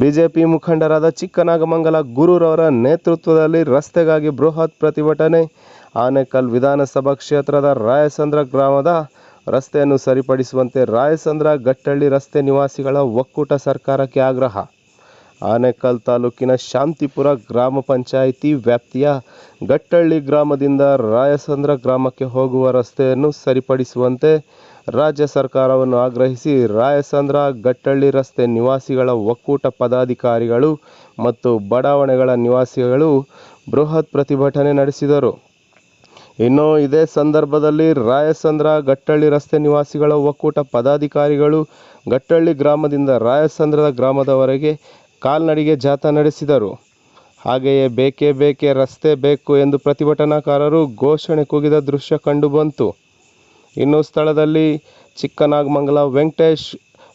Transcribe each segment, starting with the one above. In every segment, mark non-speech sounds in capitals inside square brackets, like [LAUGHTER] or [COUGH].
BJP ಮುಖಂಡರಾದ ಚಿಕ್ಕನಾಗಮಂಗಲ ಗುರುರವರ ನೇತೃತ್ವದಲ್ಲಿ ರಸ್ತೆಗಾಗಿ ಬೃಹತ್ ಪ್ರತಿಭಟನೆ. ಆನೇಕಲ್ ವಿಧಾನಸಭಾ ಕ್ಷೇತ್ರದ ರಾಯಸಂದ್ರ ಗ್ರಾಮದ ರಸ್ತೆಯನ್ನು ಸರಿಪಡಿಸುವಂತೆ ರಾಯಸಂದ್ರ ಗಟ್ಟಳ್ಳಿ ರಸ್ತೆ ನಿವಾಸಿಗಳ ಒಕ್ಕೂಟ ಸರ್ಕಾರಕ್ಕೆ ಆಗ್ರಹ. ಆನೇಕಲ್ ತಾಲೂಕಿನ ಶಾಂತಿಪುರ ಗ್ರಾಮ ಪಂಚಾಯಿತಿ ವ್ಯಾಪ್ತಿಯ ಗಟ್ಟಳ್ಳಿ ಗ್ರಾಮದಿಂದ ರಾಯಸಂದ್ರ ಗ್ರಾಮಕ್ಕೆ ಹೋಗುವ ರಸ್ತೆಯನ್ನು ಸರಿಪಡಿಸುವಂತೆ ರಾಜ್ಯ ಸರ್ಕಾರವನ್ನು ಆಗ್ರಹಿಸಿ ರಾಯಸಂದ್ರ, ಗಟ್ಟಳ್ಳಿ ರಸ್ತೆ ನಿವಾಸಿಗಳ ಒಕ್ಕೂಟ ಪದಾಧಿಕಾರಿಗಳು ಮತ್ತು ಬಡಾವಣೆಗಳ ನಿವಾಸಿಗಳು ಬೃಹತ್ ಪ್ರತಿಭಟನೆ ನಡೆಸಿದರು. ಇನ್ನು ಇದೇ ಸಂದರ್ಭದಲ್ಲಿ ರಾಯಸಂದ್ರ, ಗಟ್ಟಳ್ಳಿ ರಸ್ತೆ ನಿವಾಸಿಗಳ ಒಕ್ಕೂಟ ಪದಾಧಿಕಾರಿಗಳು ಗಟ್ಟಳ್ಳಿ ಗ್ರಾಮದಿಂದ ರಾಯಸಂದ್ರದ ಗ್ರಾಮದವರೆಗೆ ಕಾಲ್ನಡಿಗೆ ಜಾಥಾ ನಡೆಸಿದರು. ಹಾಗೆಯೇ ಬೇಕೇ ಬೇಕೇ ರಸ್ತೆ ಬೇಕು ಎಂದು ಪ್ರತಿಭಟನಾಕಾರರು ಘೋಷಣೆ ಕೂಗಿದ ದೃಶ್ಯ ಕಂಡುಬಂತು. ಇನ್ನು ಸ್ಥಳದಲ್ಲಿ ಚಿಕ್ಕನಾಗಮಂಗಲ ವೆಂಕಟೇಶ್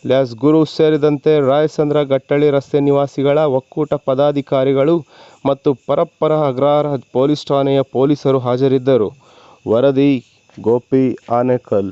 ಲ್ಯಾಸ್ ಗುರು ಸೇರಿದಂತೆ ರಾಯಸಂದ್ರ ಗಟ್ಟಳ್ಳಿ ರಸ್ತೆ ನಿವಾಸಿಗಳ ಒಕ್ಕೂಟ ಪದಾಧಿಕಾರಿಗಳು ಮತ್ತು ಪರಪ್ಪರ ಅಗ್ರಹಾರ ಪೊಲೀಸ್ ಠಾಣೆಯ ಪೊಲೀಸರು ಹಾಜರಿದ್ದರು. ವರದಿ Gopi Anekal.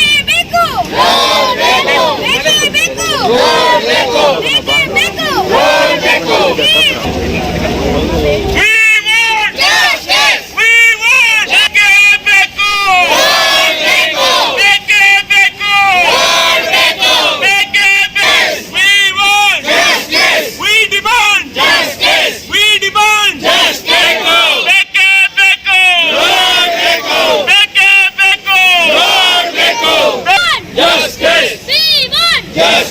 Yes.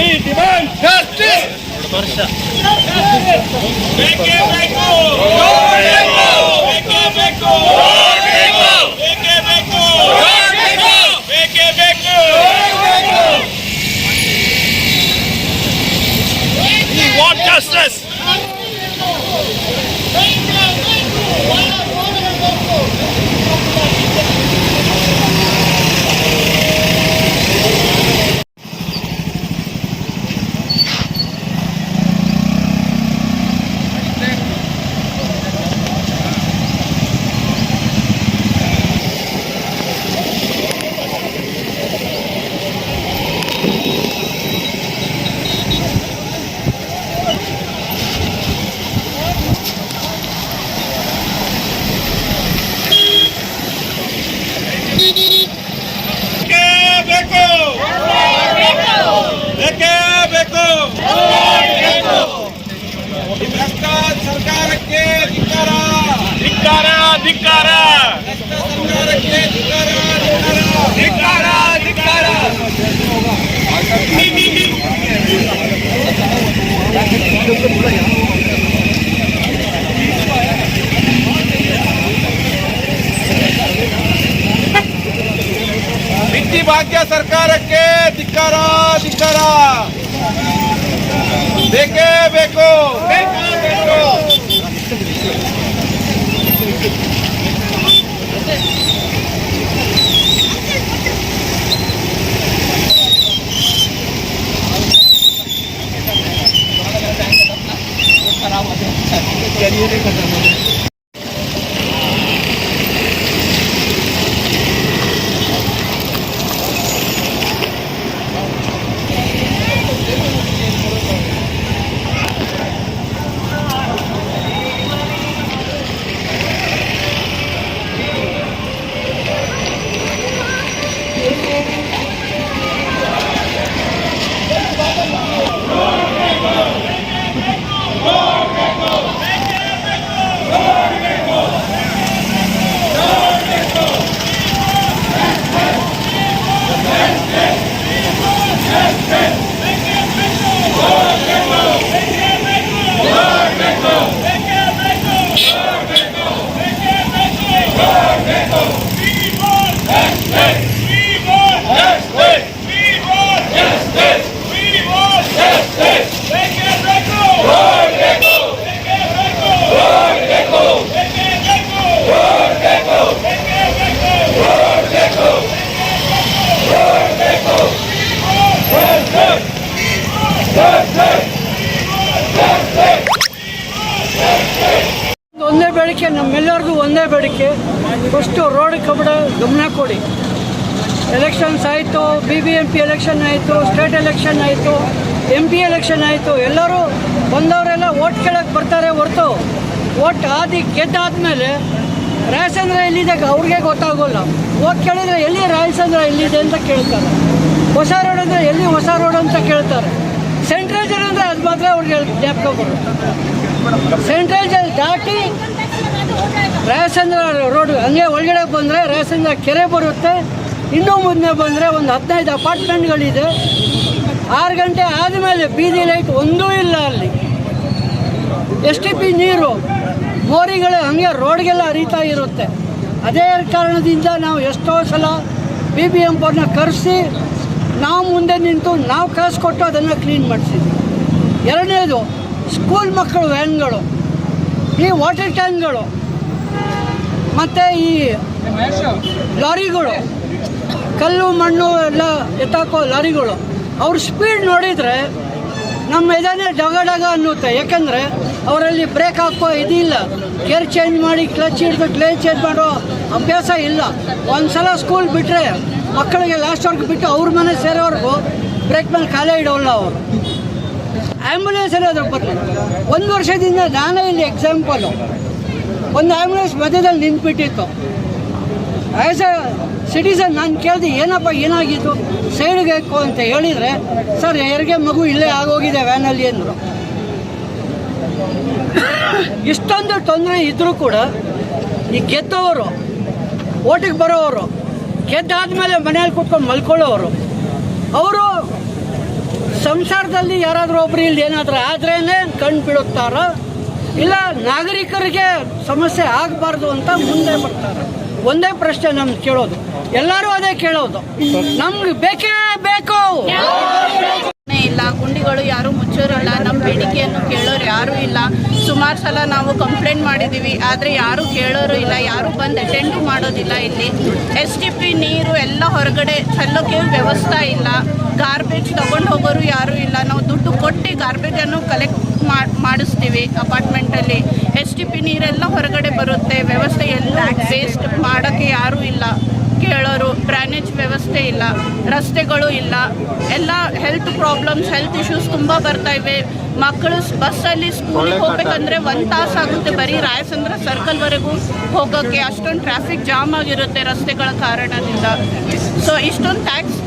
We demand justice. want justice. Thank you. you [LAUGHS] ಬೇಕೇ ಬೇಕು ಬೇಕೇ ಬೇಕು ಒಂದೇ ಬೇಡಿಕೆ ನಮ್ಮೆಲ್ಲರಿಗೂ ಒಂದೇ ಬೇಡಿಕೆ ಫಸ್ಟು ರೋಡ್ ಕಬಡ ಗಮನ ಕೊಡಿ ಎಲೆಕ್ಷನ್ಸ್ ಆಯಿತು B B M P election ಆಯಿತು ಸ್ಟೇಟ್ ಎಲೆಕ್ಷನ್ ಆಯಿತು ಎಂ ಪಿ ಎಲೆಕ್ಷನ್ ಆಯಿತು, ಎಲ್ಲರೂ ಬಂದವರೆಲ್ಲ ಓಟ್ ಕೇಳೋಕ್ಕೆ ಬರ್ತಾರೆ ಹೊರತು. ಓಟ್ ಆದಿ ಗೆದ್ದಾದ್ಮೇಲೆ ರಾಯಸಂದ್ರ ಎಲ್ಲಿದೆ ಅವ್ರಿಗೆ ಗೊತ್ತಾಗೋಲ್ಲ. ಓಟ್ ಕೇಳಿದ್ರೆ ಎಲ್ಲಿ ರಾಯಸಂದ್ರ ಎಲ್ಲಿದೆ ಅಂತ ಕೇಳ್ತಾರೆ. ಹೊಸ ರೋಡ್ ಅಂದರೆ ಎಲ್ಲಿ ಹೊಸ ರೋಡ್ ಅಂತ ಕೇಳ್ತಾರೆ. ಸೆಂಟ್ರಲ್ ಜನ ಅಂದರೆ ಅದು ಮಾತ್ರ ಅವ್ರಿಗೆ ಜ್ಞಾಪಕ ಸೆಂಟ್ರಲ್ ಜೈಲ್ ದಾಟಿ ರಾಯಚಂದ್ರ ರೋಡ್ ಹಂಗೆ ಒಳಗಡೆ ಬಂದರೆ ರಾಯಚಂದ್ರ ಕೆರೆ ಬರುತ್ತೆ. ಇನ್ನೂ ಮುಂದೆ ಬಂದರೆ ಒಂದು ಹದಿನೈದು ಅಪಾರ್ಟ್ಮೆಂಟ್ಗಳಿದೆ ಆರು ಗಂಟೆ ಆದಮೇಲೆ ಬೀದಿ ಲೈಟ್ ಒಂದೂ ಇಲ್ಲ ಅಲ್ಲಿ. ಎಸ್ ಟಿ ಪಿ ನೀರು ಮೋರಿಗಳು ಹಂಗೆ ರೋಡ್ಗೆಲ್ಲ ಹರಿತಾ ಇರುತ್ತೆ. ಅದೇ ಕಾರಣದಿಂದ ನಾವು ಎಷ್ಟೋ ಸಲ ಬಿ ಬಿ ಎಂ ಪೋರ್ನ ಕರೆಸಿ ನಾವು ಮುಂದೆ ನಿಂತು ನಾವು ಕಾಸು ಕೊಟ್ಟು ಅದನ್ನು ಕ್ಲೀನ್ ಮಾಡಿಸಿದ್ವಿ. ಎರಡನೇದು ಸ್ಕೂಲ್ ಮಕ್ಕಳು ವ್ಯಾನ್ಗಳು ಈ ವಾಟರ್ ಟ್ಯಾಂಕ್ಗಳು ಮತ್ತು ಈ ಲಾರಿಗಳು ಕಲ್ಲು ಮಣ್ಣು ಎಲ್ಲ ಎತ್ತಾಕೋ ಲಾರಿಗಳು. ಅವ್ರ ಸ್ಪೀಡ್ ನೋಡಿದರೆ ನಮ್ಮ ಇದನ್ನೇ ಡಗ ಡಗ ಅನ್ನುತ್ತೆ. ಯಾಕಂದರೆ ಅವರಲ್ಲಿ ಬ್ರೇಕ್ ಹಾಕೋ ಇದಿಲ್ಲ. ಗೇರ್ ಚೇಂಜ್ ಮಾಡಿ ಕ್ಲಚ್ ಹಿಡಿದು ಕ್ಲೇಜ್ ಚೇಂಜ್ ಮಾಡೋ ಅಭ್ಯಾಸ ಇಲ್ಲ. ಒಂದು ಸಲ ಸ್ಕೂಲ್ ಬಿಟ್ಟರೆ ಮಕ್ಕಳಿಗೆ ಲಾಸ್ಟ್ವರೆಗೂ ಬಿಟ್ಟು ಅವ್ರ ಮನೆ ಸೇರೋವರೆಗೂ ಬ್ರೇಕ್ ಮೇಲೆ ಕಾಲೇ ಇಡೋಲ್ಲ ಅವರು. ಆ್ಯಂಬುಲೆನ್ಸ್ ಏನಾದರೂ ಬರ್ತದೆ ಒಂದು ವರ್ಷದಿಂದ ನಾನೇ ಇಲ್ಲಿ ಎಕ್ಸಾಂಪಲು ಒಂದು ಆ್ಯಂಬುಲೆನ್ಸ್ ಮಧ್ಯದಲ್ಲಿ ನಿಂತ್ಬಿಟ್ಟಿತ್ತು. ಆ್ಯಸ್ ಎ ಸಿಟಿಸನ್ ನಾನು ಕೇಳಿದೆ, ಏನಪ್ಪ, ಏನಾಗಿತ್ತು? ಸೈಡ್ಗೆ ಹಾಕು ಅಂತ ಹೇಳಿದರೆ, ಸರ್, ಯಾರಿಗೆ ಮಗು ಇಲ್ಲೇ ಆಗೋಗಿದೆ ವ್ಯಾನಲ್ಲಿ ಅಂದರು. ಇಷ್ಟೊಂದು ತೊಂದರೆ ಇದ್ದರೂ ಕೂಡ ಈ ಗೆದ್ದವರು, ಓಟಿಗೆ ಬರೋವರು ಗೆದ್ದಾದ್ಮೇಲೆ ಮನೆಯಲ್ಲಿ ಕುತ್ಕೊಂಡು ಮಲ್ಕೊಳ್ಳೋರು ಅವರು ಸಂಸಾರದಲ್ಲಿ ಯಾರಾದರೂ ಒಬ್ರು ಇಲ್ಲಿ ಏನಾದರೂ ಆದ್ರೇ ಕಣ್ಣು ಬಿಡುತ್ತಾರೋ? ಇಲ್ಲ ನಾಗರಿಕರಿಗೆ ಸಮಸ್ಯೆ ಆಗಬಾರ್ದು ಅಂತ ಮುಂದೆ ಬರ್ತಾರೆ. ಒಂದೇ ಪ್ರಶ್ನೆ ನಮ್ಗೆ ಕೇಳೋದು. ಎಲ್ಲರೂ ಅದೇ ಕೇಳೋದು. ನಮ್ಗೆ ಬೇಕೇ ಬೇಕು. ಇಲ್ಲ, ಗುಂಡಿಗಳು ಯಾರು ಮುಚ್ಚೋರಲ್ಲ ನಮ್ಮ ಬೇಡಿಕೆಯನ್ನು ಕೇಳೋರು ಯಾರೂ ಇಲ್ಲ. ಸುಮಾರು ಸಲ ನಾವು ಕಂಪ್ಲೇಂಟ್ ಮಾಡಿದ್ದೀವಿ ಆದರೆ ಯಾರೂ ಕೇಳೋರು ಇಲ್ಲ, ಯಾರೂ ಬಂದು ಅಟೆಂಡು ಮಾಡೋದಿಲ್ಲ ಇಲ್ಲಿ. ಎಸ್ ಟಿ ಪಿ ನೀರು ಎಲ್ಲ ಹೊರಗಡೆ ಚಲ್ಲೋಕೆ ವ್ಯವಸ್ಥೆ ಇಲ್ಲ. ಗಾರ್ಬೇಜ್ ತೊಗೊಂಡು ಹೋಗೋರು ಯಾರೂ ಇಲ್ಲ. ನಾವು ದುಡ್ಡು ಕೊಟ್ಟು ಗಾರ್ಬೇಜನ್ನು ಕಲೆಕ್ಟ್ ಮಾಡಿಸ್ತೀವಿ ಅಪಾರ್ಟ್ಮೆಂಟಲ್ಲಿ. ಎಸ್ ಟಿ ಪಿ ನೀರೆಲ್ಲ ಹೊರಗಡೆ ಬರುತ್ತೆ. ವ್ಯವಸ್ಥೆ ಎಲ್ಲ ವೇಸ್ಟ್ ಮಾಡೋಕ್ಕೆ ಯಾರೂ ಇಲ್ಲ. ಕೇಳೋರು ಡ್ರೈನೇಜ್ ವ್ಯವಸ್ಥೆ ಇಲ್ಲ. ರಸ್ತೆಗಳು ಇಲ್ಲ. ಎಲ್ಲ ಹೆಲ್ತ್ ಪ್ರಾಬ್ಲಮ್ಸ್ ಹೆಲ್ತ್ ಇಶ್ಯೂಸ್ ತುಂಬ ಬರ್ತಾ ಇವೆ. ಮಕ್ಕಳು ಬಸ್ಸಲ್ಲಿ ಸ್ಕೂಲಿಗೆ ಹೋಗ್ಬೇಕಂದ್ರೆ ಒಂದು ತಾಸು ಆಗುತ್ತೆ ಬರೀ ರಾಯಸಂದ್ರ ಸರ್ಕಲ್ವರೆಗೂ ಹೋಗೋಕ್ಕೆ ಅಷ್ಟೊಂದು ಟ್ರಾಫಿಕ್ ಜಾಮ್ ಆಗಿರುತ್ತೆ ರಸ್ತೆಗಳ ಕಾರಣದಿಂದ. ಸೊ ಇಷ್ಟೊಂದು ಟ್ಯಾಕ್ಸ್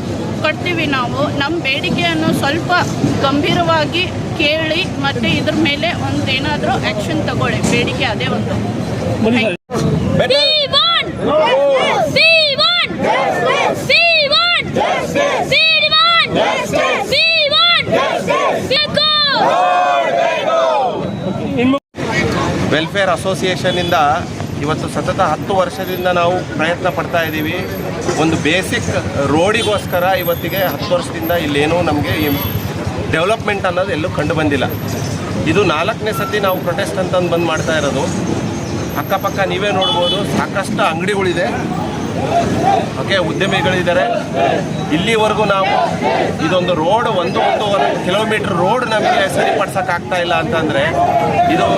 ಕಟ್ತೀವಿ ನಾವು. ನಮ್ಮ ಬೇಡಿಕೆಯನ್ನು ಸ್ವಲ್ಪ ಗಂಭೀರವಾಗಿ ಕೇಳಿ ಮತ್ತೆ ಇದ್ರ ಮೇಲೆ ಒಂದು ಏನಾದರೂ ಆ್ಯಕ್ಷನ್ ತಗೊಳ್ಳಿ. ಬೇಡಿಕೆ ಅದೇ ಒಂದು! ವೆಲ್ಫೇರ್ ಅಸೋಸಿಯೇಷನ್ನಿಂದ ಇವತ್ತು ಸತತ ಹತ್ತು ವರ್ಷದಿಂದ ನಾವು ಪ್ರಯತ್ನ ಪಡ್ತಾ ಇದ್ದೀವಿ. ಒಂದು ಬೇಸಿಕ್ ರೋಡಿಗೋಸ್ಕರ ಇವತ್ತಿಗೆ ಹತ್ತು ವರ್ಷದಿಂದ ಇಲ್ಲೇನೋ ನಮಗೆ ಡೆವಲಪ್ಮೆಂಟ್ ಅನ್ನೋದು ಎಲ್ಲೂ ಕಂಡು ಬಂದಿಲ್ಲ. ಇದು ನಾಲ್ಕನೇ ಸತಿ ನಾವು ಪ್ರೊಟೆಸ್ಟ್ ಅಂತಂದು ಬಂದು ಮಾಡ್ತಾ ಇರೋದು. ಅಕ್ಕಪಕ್ಕ ನೀವೇ ನೋಡ್ಬೋದು, ಸಾಕಷ್ಟು ಅಂಗಡಿಗಳಿದೆ. ಓಕೆ, ಉದ್ಯಮಿಗಳಿದ್ದಾರೆ. ಇಲ್ಲಿವರೆಗೂ ನಾವು ಇದೊಂದು ರೋಡ್ ಒಂದು ಒಂದೂವರೆ ಕಿಲೋಮೀಟ್ರ್ ರೋಡ್ ನಮಗೆ ಸರಿಪಡಿಸೋಕ್ಕಾಗ್ತಾ ಇಲ್ಲ ಅಂತಂದರೆ ಇದು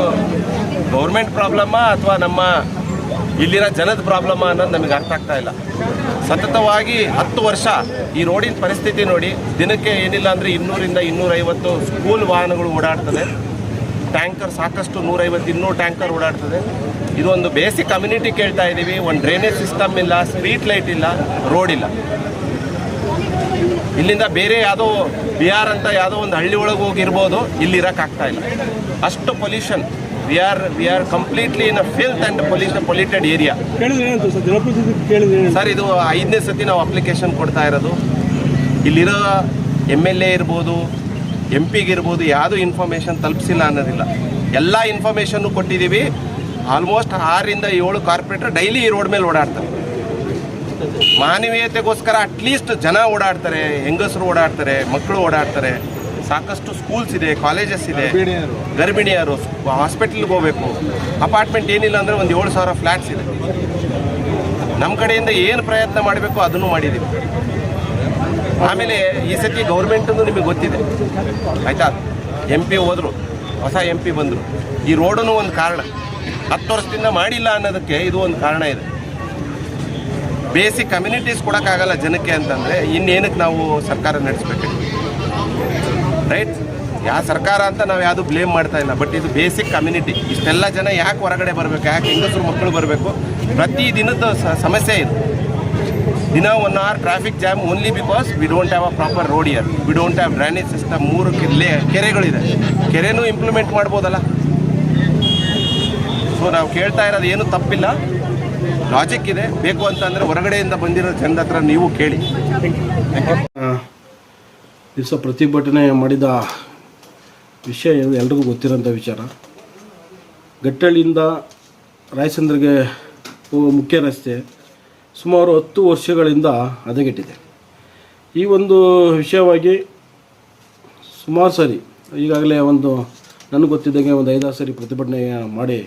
ಗೌರ್ಮೆಂಟ್ ಪ್ರಾಬ್ಲಮ್ಮಾ ಅಥವಾ ನಮ್ಮ ಇಲ್ಲಿನ ಜನದ ಪ್ರಾಬ್ಲಮ್ ಅನ್ನೋದು ನಮಗೆ ಅರ್ಥ ಆಗ್ತಾ ಇಲ್ಲ. ಸತತವಾಗಿ ಹತ್ತು ವರ್ಷ ಈ ರೋಡಿನ ಪರಿಸ್ಥಿತಿ ನೋಡಿ ದಿನಕ್ಕೆ ಏನಿಲ್ಲ ಅಂದರೆ ಇನ್ನೂರಿಂದ ಇನ್ನೂರೈವತ್ತು ಸ್ಕೂಲ್ ವಾಹನಗಳು ಓಡಾಡ್ತದೆ. ಟ್ಯಾಂಕರ್ ಸಾಕಷ್ಟು ನೂರೈವತ್ತು ಇನ್ನೂರು ಟ್ಯಾಂಕರ್ ಓಡಾಡ್ತದೆ. ಇದೊಂದು ಬೇಸಿಕ್ ಕಮ್ಯುನಿಟಿ ಕೇಳ್ತಾ ಇದ್ದೀವಿ ಒಂದು ಡ್ರೈನೇಜ್ ಸಿಸ್ಟಮ್ ಇಲ್ಲ, ಸ್ಟ್ರೀಟ್ ಲೈಟ್ ಇಲ್ಲ, ರೋಡ್ ಇಲ್ಲ. ಇಲ್ಲಿಂದ ಬೇರೆ ಯಾವುದೋ ಬಿಹಾರ್ ಅಂತ ಯಾವುದೋ ಒಂದು ಹಳ್ಳಿ ಒಳಗೆ ಹೋಗಿರ್ಬೋದು. ಇಲ್ಲಿ ಇರೋಕ್ಕಾಗ್ತಾ ಇಲ್ಲ. ಅಷ್ಟು pollution. We are we are completely in a filth and pollution polluted area? Sir ಇದು ಐದನೇ ಸತಿ ನಾವು ಅಪ್ಲಿಕೇಶನ್ ಕೊಡ್ತಾ ಇರೋದು. ಇಲ್ಲಿರೋ ಎಂ ಎಲ್ ಎ ಇರ್ಬೋದು ಎಂ ಪಿಗಿರ್ಬೋದು ಯಾವುದೂ ಇನ್ಫಾರ್ಮೇಷನ್ ತಲುಪಿಸಿಲ್ಲ ಅನ್ನೋದಿಲ್ಲ. ಎಲ್ಲ ಇನ್ಫಾರ್ಮೇಷನ್ನು ಕೊಟ್ಟಿದ್ದೀವಿ. ಆಲ್ಮೋಸ್ಟ್ ಆರರಿಂದ ಏಳು ಕಾರ್ಪೊರೇಟರ್ ಡೈಲಿ ಈ ರೋಡ್ ಮೇಲೆ ಓಡಾಡ್ತಾರೆ. ಮಾನವೀಯತೆಗೋಸ್ಕರ ಅಟ್ಲೀಸ್ಟ್ ಜನ ಓಡಾಡ್ತಾರೆ ಹೆಂಗಸರು ಓಡಾಡ್ತಾರೆ ಮಕ್ಕಳು ಓಡಾಡ್ತಾರೆ. ಸಾಕಷ್ಟು ಸ್ಕೂಲ್ಸ್ ಇದೆ ಕಾಲೇಜಸ್ ಇದೆ. ಗರ್ಭಿಣಿಯರು. ಹಾಸ್ಪಿಟ್ಲಿಗೆ ಹೋಗಬೇಕು. ಅಪಾರ್ಟ್ಮೆಂಟ್ ಏನಿಲ್ಲ ಅಂದರೆ ಒಂದು ಏಳು ಸಾವಿರ ಫ್ಲ್ಯಾಟ್ಸ್ ಇದೆ. ನಮ್ಮ ಕಡೆಯಿಂದ ಏನು ಪ್ರಯತ್ನ ಮಾಡಬೇಕು ಅದನ್ನು ಮಾಡಿದ್ದೀವಿ ಆಮೇಲೆ ಈ ಸತಿ ಗೌರ್ಮೆಂಟನ್ನು ನಿಮಗೆ ಗೊತ್ತಿದೆ. ಆಯಿತಾ? ಎಂ ಪಿ ಹೋದರು ಹೊಸ ಎಂ ಪಿ ಬಂದರು. ಈ ರೋಡನ್ನು ಒಂದು ಕಾರಣ. ಹತ್ತು ವರ್ಷದಿಂದ ಮಾಡಿಲ್ಲ ಅನ್ನೋದಕ್ಕೆ ಇದು ಒಂದು ಕಾರಣ ಇದೆ. ಬೇಸಿಕ್ ಕಮ್ಯುನಿಟೀಸ್ ಕೊಡೋಕ್ಕಾಗಲ್ಲ ಜನಕ್ಕೆ ಅಂತಂದರೆ ಇನ್ನೇನಕ್ಕೆ ನಾವು ಸರ್ಕಾರ ನಡೆಸ್ಬೇಕು? ರೈಟ್? ಯಾವ ಸರ್ಕಾರ ಅಂತ ನಾವು ಯಾವುದು ಬ್ಲೇಮ್ ಮಾಡ್ತಾ ಇಲ್ಲ ಬಟ್ ಇದು ಬೇಸಿಕ್ ಕಮ್ಯುನಿಟಿ ಇಷ್ಟೆಲ್ಲ ಜನ ಯಾಕೆ ಹೊರಗಡೆ ಬರಬೇಕು ಯಾಕೆ ಹೆಂಗಸರು ಮಕ್ಕಳು ಬರಬೇಕು? ಪ್ರತಿ ದಿನದ ಸ- ಸಮಸ್ಯೆ ಇದು. ದಿನ one hour traffic jam only because we don't have a proper road here we don't have drainage system ಮೂರು ಕಿಲ್ಲೆ ಕೆರೆಗಳಿದೆ. ಕೆರೆನೂ ಇಂಪ್ಲಿಮೆಂಟ್ ಮಾಡ್ಬೋದಲ್ಲ? ಸೊ ನಾವು ಕೇಳ್ತಾ ಇರೋದು ಏನು ತಪ್ಪಿಲ್ಲ. ಲಾಜಿಕ್ ಇದೆ. ಬೇಕು ಅಂತಂದರೆ ಹೊರಗಡೆಯಿಂದ ಬಂದಿರೋ ಜನದ ಹತ್ರ ನೀವು ಕೇಳಿ. ದಿವಸ ಪ್ರತಿಭಟನೆ ಮಾಡಿದ ವಿಷಯ ಎಲ್ರಿಗೂ ಗೊತ್ತಿರೋಂಥ ವಿಚಾರ. ಗಟ್ಟಳ್ಳಿಯಿಂದ ರಾಯಚಂದ್ರಿಗೆ ಹೋಗುವ ಮುಖ್ಯ ರಸ್ತೆ ಸುಮಾರು ಹತ್ತು ವರ್ಷಗಳಿಂದ ಹದಗೆಟ್ಟಿದೆ. ಈ ಒಂದು ವಿಷಯವಾಗಿ ಸುಮಾರು ಸರಿ, ಈಗಾಗಲೇ ಒಂದು ನನಗೆ ಗೊತ್ತಿದ್ದಂಗೆ ಒಂದು ಐದಾರು ಸರಿ ಪ್ರತಿಭಟನೆ ಮಾಡಿ,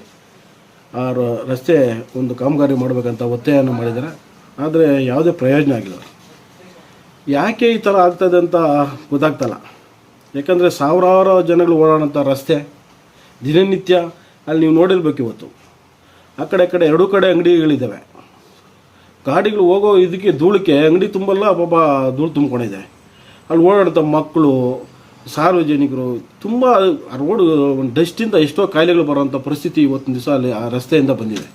ಆ ರಸ್ತೆ ಒಂದು ಕಾಮಗಾರಿ ಮಾಡಬೇಕಂತ ಒತ್ತಾಯವನ್ನು ಮಾಡಿದ್ದಾರೆ. ಆದರೆ ಯಾವುದೇ ಪ್ರಯೋಜನ ಆಗಿಲ್ಲ. ಯಾಕೆ ಈ ಥರ ಆಗ್ತದೆ ಅಂತ ಗೊತ್ತಾಗ್ತಲ್ಲ. ಯಾಕಂದರೆ ಸಾವಿರಾರು ಜನಗಳು ಓಡಾಡೋಂಥ ರಸ್ತೆ, ದಿನನಿತ್ಯ ಅಲ್ಲಿ ನೀವು ನೋಡಿರ್ಬೇಕು ಇವತ್ತು. ಆ ಕಡೆ ಕಡೆ ಎರಡೂ ಕಡೆ ಅಂಗಡಿಗಳಿದ್ದಾವೆ. ಗಾಡಿಗಳು ಹೋಗೋ ಇದಕ್ಕೆ ಧೂಳಕ್ಕೆ ಅಂಗಡಿ ತುಂಬಲ್ಲ, ಪಾಪ ಧೂಳು ತುಂಬ್ಕೊಂಡಿದೆ. ಅಲ್ಲಿ ಓಡಾಡ್ತ ಮಕ್ಕಳು, ಸಾರ್ವಜನಿಕರು ತುಂಬ ರೋಡ್ ಡಸ್ಟಿಂದ ಎಷ್ಟೋ ಕಾಯಿಲೆಗಳು ಬರೋವಂಥ ಪರಿಸ್ಥಿತಿ ಇವತ್ತಿನ ದಿವಸ ಅಲ್ಲಿ ಆ ರಸ್ತೆಯಿಂದ ಬಂದಿದೆ.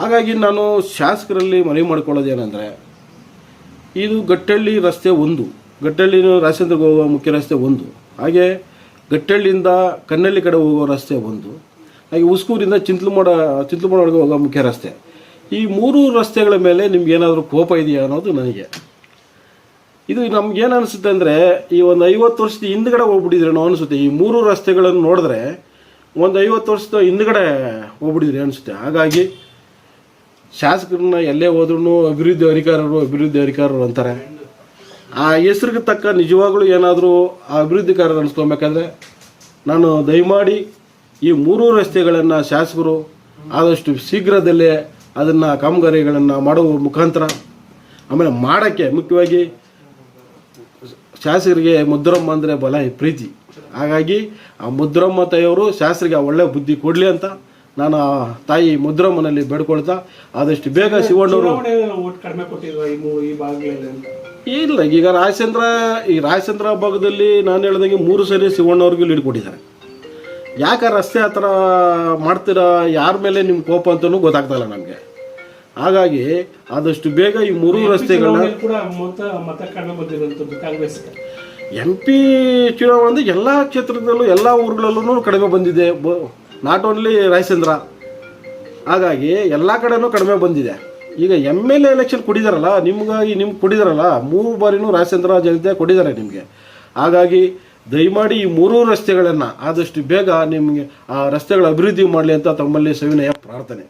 ಹಾಗಾಗಿ ನಾನು ಶಾಸಕರಲ್ಲಿ ಮನವಿ ಮಾಡ್ಕೊಳ್ಳೋದೇನೆಂದರೆ ಇದು ಗಟ್ಟಳ್ಳಿ ರಸ್ತೆ ಒಂದು. ಗಟ್ಟಳ್ಳಿ ರಾಜೇಂದ್ರಗೆ ಹೋಗುವ ಮುಖ್ಯ ರಸ್ತೆ ಒಂದು. ಹಾಗೆ ಗಟ್ಟಳ್ಳಿಯಿಂದ ಕನ್ನಳ್ಳಿ ಕಡೆ ಹೋಗುವ ರಸ್ತೆ ಒಂದು. ಹಾಗೆ ಉಸ್ಕೂರಿಂದ ಚಿಂತ್ಲಮೋಡ ಚಿಂತ್ಲಮೋಡವರೆಗೆ ಹೋಗೋ ಮುಖ್ಯ ರಸ್ತೆ. ಈ ಮೂರು ರಸ್ತೆಗಳ ಮೇಲೆ ನಿಮ್ಗೆ ಏನಾದರೂ ಕೋಪ ಇದೆಯಾ ಅನ್ನೋದು ನನಗೆ. ಇದು ನಮ್ಗೇನು ಅನಿಸುತ್ತೆ ಅಂದರೆ, ಈ ಒಂದು ಐವತ್ತು ವರ್ಷದ ಹಿಂದ್ಗಡೆ ಹೋಗ್ಬಿಟ್ಟಿದ್ರೆ ನಾವು ಅನಿಸುತ್ತೆ. ಈ ಮೂರು ರಸ್ತೆಗಳನ್ನು ನೋಡಿದ್ರೆ ಒಂದು ಐವತ್ತು ವರ್ಷದ ಹಿಂದ್ಗಡೆ ಹೋಗ್ಬಿಟ್ಟಿದ್ರೆ ಅನಿಸುತ್ತೆ. ಹಾಗಾಗಿ ಶಾಸಕರನ್ನ ಎಲ್ಲೇ ಹೋದ್ರೂ ಅಭಿವೃದ್ಧಿ ಅಧಿಕಾರರು ಅಭಿವೃದ್ಧಿ ಅಧಿಕಾರರು ಅಂತಾರೆ. ಆ ಹೆಸರಿಗೆ ತಕ್ಕ ನಿಜವಾಗ್ಲೂ ಏನಾದರೂ ಆ ಅಭಿವೃದ್ಧಿಕಾರರು ಅನಿಸ್ಕೊಬೇಕಾದ್ರೆ ನಾನು ದಯಮಾಡಿ ಈ ಮೂರೂ ರಸ್ತೆಗಳನ್ನು ಶಾಸಕರು ಆದಷ್ಟು ಶೀಘ್ರದಲ್ಲೇ ಅದನ್ನು ಕಾಮಗಾರಿಗಳನ್ನು ಮಾಡುವ ಮುಖಾಂತರ, ಆಮೇಲೆ ಮಾಡೋಕ್ಕೆ ಮುಖ್ಯವಾಗಿ ಶಾಸಕರಿಗೆ ಮುದ್ರಮ್ಮ ಅಂದರೆ ಬಲ ಪ್ರೀತಿ. ಹಾಗಾಗಿ ಆ ಮುದ್ರಮ್ಮ ತಾಯಿಯವರು ಶಾಸಕರಿಗೆ ಒಳ್ಳೆಯ ಒಳ್ಳೆ ಬುದ್ಧಿ ಕೊಡಲಿ ಅಂತ ನಾನು ತಾಯಿ ಮುದ್ರಮ್ಮನಲ್ಲಿ ಬೇಡ್ಕೊಳ್ತಾ ಆದಷ್ಟು ಬೇಗ ಶಿವಣ್ಣವರು ಇಲ್ಲ ಈಗ ರಾಯಚಂದ್ರ ಈ ರಾಯಚಂದ್ರ ಭಾಗದಲ್ಲಿ ನಾನು ಹೇಳ್ದಂಗೆ ಮೂರು ಸರಿ ಶಿವಣ್ಣವ್ರಿಗೂ ಲೀಡ್ ಕೊಟ್ಟಿದ್ದಾರೆ. ಯಾಕೆ ರಸ್ತೆ ಆ ಥರ ಮಾಡ್ತೀರಾ ಯಾರ ಮೇಲೆ ನಿಮ್ಮ ಕೋಪ ಅಂತಲೂ ಗೊತ್ತಾಗ್ತಾಯಿಲ್ಲ ನಮಗೆ. ಹಾಗಾಗಿ ಆದಷ್ಟು ಬೇಗ ಈ ಮೂರು ರಸ್ತೆಗಳನ್ನ ಎಂ ಪಿ ಚುನಾವಣೆ ಎಲ್ಲ ಕ್ಷೇತ್ರದಲ್ಲೂ ಎಲ್ಲ ಊರುಗಳಲ್ಲೂ ಕಡಿಮೆ ಬಂದಿದೆ. ನಾಟ್ ಓನ್ಲಿ ರಾಯಚಂದ್ರ, ಹಾಗಾಗಿ ಎಲ್ಲ ಕಡೆನೂ ಕಡಿಮೆ ಬಂದಿದೆ. ಈಗ ಎಂ ಎಲ್ ಎ ಎಲೆಕ್ಷನ್ ಕೊಡಿದಾರಲ್ಲ, ನಿಮ್ಗಾಗಿ ನಿಮ್ಗೆ ಕೊಡಿದಾರಲ್ಲ, ಮೂರು ಬಾರಿನೂ ರಾಯಚಂದ್ರ ಜನತೆ ಕೊಡಿದ್ದಾರೆ ನಿಮಗೆ. ಹಾಗಾಗಿ ದಯಮಾಡಿ ಈ ಮೂರೂ ರಸ್ತೆಗಳನ್ನು ಆದಷ್ಟು ಬೇಗ ನಿಮಗೆ ಆ ರಸ್ತೆಗಳ ಅಭಿವೃದ್ಧಿ ಮಾಡಲಿ ಅಂತ ತಮ್ಮಲ್ಲಿ ಸವಿನಯ ಪ್ರಾರ್ಥನೆ.